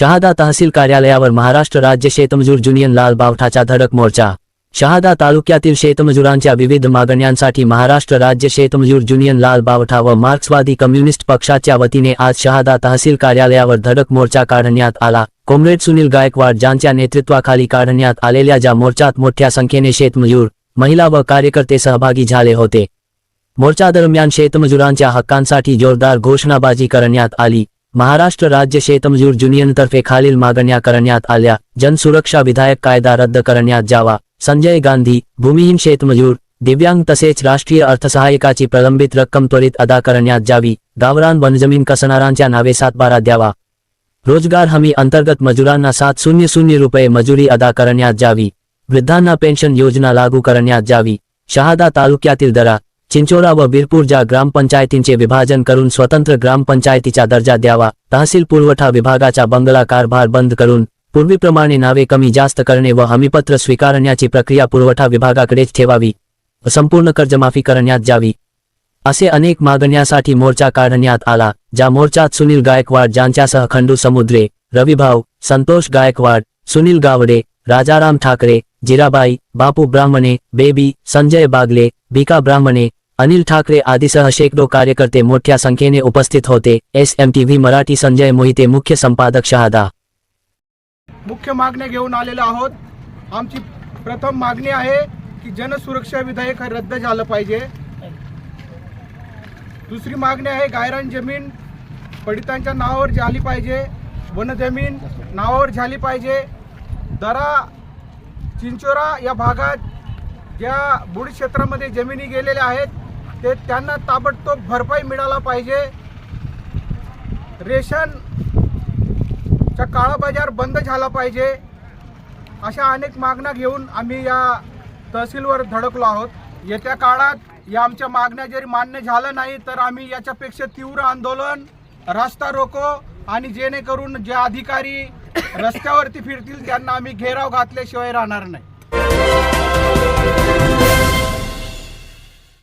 शहादा तहसील कार्यालयावर महाराष्ट्र राज्य शेतमजूर जुनियन लाल बावठाचा धडक मोर्चा. शहादा तालुक्यातील शेतमजुरांच्या विविध मागण्यांसाठी महाराष्ट्र राज्य शेतमजूर जुनियन लाल बावठा व मार्क्सवादी कम्युनिस्ट पक्षाच्या वतीने आज शहादा तहसील कार्यालयावर धडक मोर्चा काढण्यात आला. कॉम्रेड सुनील गायकवाड ज्यांच्या नेतृत्वाखाली काढण्यात आलेल्या ज्या मोर्चात मोठ्या संख्येने शेतमजूर महिला व कार्यकर्ते सहभागी झाले होते. मोर्चादरम्यान शेतमजुरांच्या हक्कांसाठी जोरदार घोषणाबाजी करण्यात आली. महाराष्ट्र राज्य शेतमजूर युनियनतर्फे खालील मागण्या करण्यात आल्या. जनसुरक्षा विधायक कायदा रद्द करण्यात जावा. संजय गांधी भूमिहीन शेतमजूर दिव्यांग तसेच राष्ट्रीय अर्थसहाय्यकाची प्रलंबित रक्कम त्वरित अदा करण्यात जावी. गावरान वनजमीन कसणारांच्या नावे सातबारा द्यावा. रोजगार हमी अंतर्गत मजुरांना सात शून्य शून्य रुपये मजुरी अदा करण्यात जावी. वृद्धांना पेन्शन योजना लागू करण्यात जावी. शहादा तालुक्यातील दरा चिंचोरा व बिरपूर ज्या ग्रामपंचायतींचे विभाजन करून स्वतंत्र ग्रामपंचायतीचा दर्जा द्यावा तहसील पुरवठा विभागाचा बंगला कारभार बंद करून पूर्वीप्रमाणे नावे कमी जास्त करणे व हमीपत्र स्वीकारण्याची प्रक्रिया पुरवठा विभागाकडेच ठेवावी व संपूर्ण कर्जमाफी करण्यात जावी असे अनेक मागण्यासाठी मोर्चा काढण्यात आला ज्या मोर्चात सुनील गायकवाड ज्यांच्यासह खंडू समुद्रे रविभाऊ संतोष गायकवाड सुनील गावडे राजाराम ठाकरे जिराबाई बापू ब्राह्मणे बेबी संजय बागले भिका ब्राह्मणे अनिल ठाकरे आदीसह शेकडो कार्यकर्ते मोठ्या संख्येने उपस्थित होते. S M T V Marathi Sanjay Mohite मुख्य संपादक शहादा. मुख्य मागण्या घेऊन आलेलो आहोत. आमची प्रथम मागणी आहे की जनसुरक्षा विधेयक रद्द झालं पाहिजे. दुसरी मागणी आहे गायरान जमीन पडितांच्या नावावर झाली पाहिजे. वनजमीन नावावर झाली पाहिजे. दरा चिंचोरा या भागात ज्या बुड क्षेत्रामध्ये जमिनी गेलेल्या आहेत ते त्यांना ताबडतोब भरपाई मिळाला पाहिजे. रेशन चा काळा बाजार बंद झाला पाहिजे. अशा अनेक मागण्या घेऊन आम्ही या तहसीलवर धडकलो आहोत. येत्या काळात या आमच्या मागण्या जरी मान्य झालं नाही तर आम्ही याच्यापेक्षा तीव्र आंदोलन रस्ता रोको आणि जेणेकरून जे अधिकारी रस्त्यावरती फिरतील त्यांना आम्ही घेराव घातल्याशिवाय राहणार नाही.